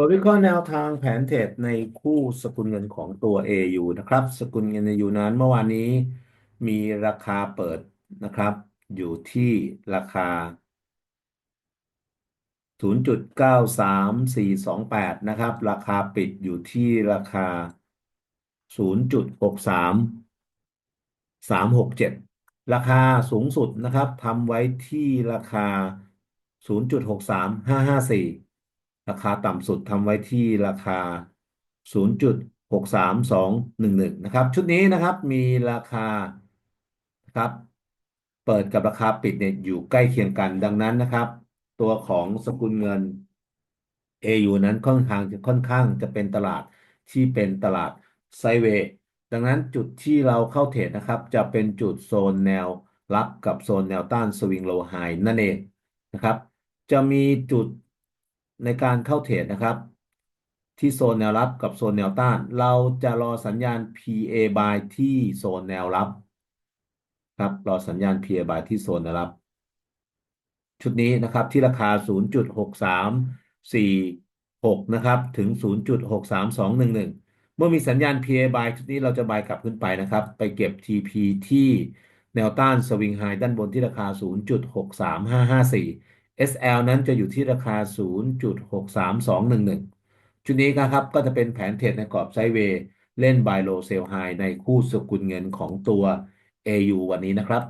ตัววิเคราะห์แนวทางแผนเทรดในคู่สกุลเงินของตัว AU นะครับ สกุลเงิน AU นั้นเมื่อวานนี้มีราคาเปิดนะครับ อยู่ที่ราคา 0.93428 นะครับ ราคาปิดอยู่ที่ราคา 0.63 367 ราคาสูงสุดนะครับทำไว้ที่ราคา 0.63554 ราคาต่ำสุดทำไว้ที่ราคา 0.63211 นะครับ ชุดนี้นะครับมีราคานะครับเปิดกับราคาปิดเนี่ยอยู่ใกล้เคียงกันดังนั้นนะครับ ตัวของสกุลเงิน AU นั้นค่อนข้างจะค่อนข้างจะเป็นตลาดที่เป็นตลาดไซเวย์ดังนั้นจุดที่เราเข้าเทรดนะครับ จะเป็นจุดโซนแนวรับกับโซนแนวต้านสวิงโลไฮนั่นเองนะครับ จะมีจุด ในการเข้าเทรดนะครับ ที่โซนแนวรับกับโซนแนวต้าน เราจะรอสัญญาณ PA buy ที่โซนแนวรับครับรอสัญญาณ PA buy ที่โซนแนวรับ ชุดนี้นะครับที่ราคา 0.6346 นะครับถึง 0.63211เมื่อมีสัญญาณ PA buy ชุดนี้เราจะ buy กลับขึ้นไปนะครับ ไปเก็บ TP ที่แนวต้านสวิงไฮด้านบนที่ราคา 0.63554 SL นั้นจะอยู่ที่ราคา 0.63211 ชุดนี้นะครับก็จะเป็นแผนเทรดในกรอบไซด์เวย์ เล่น buy low sell high ในคู่สกุลเงินของตัว AU วันนี้นะครับ